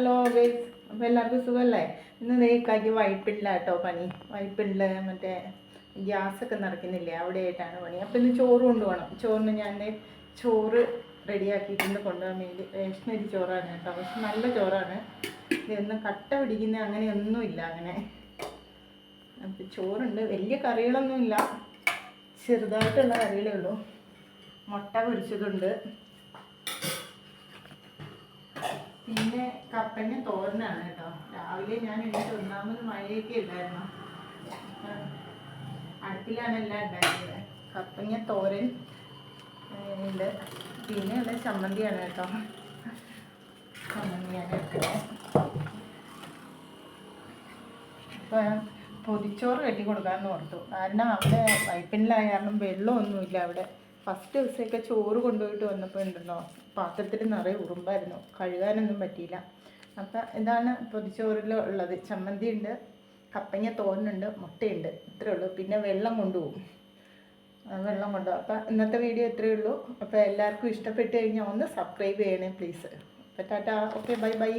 Hello guys അപ്പോൾ എല്ലാവർക്കും സുഖമല്ലേ ഇന്ന് നെയ്ക്കാക്കി വൈപ്പില്ല കേട്ടോ പണി. വൈപ്പില്ല മറ്റേ ഗ്യാസൊക്കെ നിറയ്ക്കുന്നില്ലേ? അവിടെ ആയിട്ടാണ് പണി. അപ്പോൾ ഇന്ന് ചോറ് കൊണ്ടുപോകണം. ചോറിന് ഞാൻ ചോറ് റെഡിയാക്കിയിട്ടുണ്ട്. കൊണ്ടുപോകാൻ വേണ്ടി റേഷനരി ചോറാണ് കേട്ടോ പക്ഷെ നല്ല ചോറാണ്. ഇതൊന്നും കട്ട പിടിക്കുന്ന അങ്ങനെയൊന്നുമില്ല അങ്ങനെ. അപ്പോൾ ചോറുണ്ട്. വലിയ കറികളൊന്നുമില്ല ചെറുതായിട്ടുള്ള കറികളേ ഉള്ളൂ. മുട്ട പൊരിച്ചതുണ്ട്. പിന്നെ കപ്പങ്ങ തോരനാണ് കേട്ടോ. രാവിലെ ഞാൻ എനിക്ക് ഒന്നാമത് മഴയൊക്കെ ഇല്ലായിരുന്നു? അടുപ്പിലാണ് എല്ലാം ഉണ്ടായിരുന്നത് കപ്പങ്ങ തോരൻ ഉണ്ട്. പിന്നെ ഉള്ള ചമ്മന്തിയാണ് കേട്ടോ. ചമ്മന്തിയാണ് പൊതിച്ചോറ് കെട്ടി കൊടുക്കാമെന്ന് ഓർത്തു. കാരണം അവിടെ വൈപ്പിനിലായ കാരണം വെള്ളമൊന്നുമില്ല അവിടെ. ഫസ്റ്റ് ദിവസമൊക്കെ ചോറ് കൊണ്ടുപോയിട്ട് വന്നപ്പോൾ ഉണ്ടല്ലോ പാത്രത്തിൽ നിറയെ ഉറുമ്പായിരുന്നു കഴുകാനൊന്നും പറ്റിയില്ല. അപ്പം ഇതാണ് പൊതിച്ചോറിൽ ഉള്ളത്. ചമ്മന്തി ഉണ്ട് കപ്പങ്ങ തോരനുണ്ട് മുട്ടയുണ്ട് ഇത്രയേ ഉള്ളൂ. പിന്നെ വെള്ളം കൊണ്ടുപോകും. വെള്ളം കൊണ്ടുപോകും. അപ്പം ഇന്നത്തെ വീഡിയോ ഇത്രയേ ഉള്ളൂ. അപ്പോൾ എല്ലാവർക്കും ഇഷ്ടപ്പെട്ട് കഴിഞ്ഞാൽ ഒന്ന് സബ്സ്ക്രൈബ് ചെയ്യണേ പ്ലീസ് അപ്പം ടാറ്റ. Okay bye bye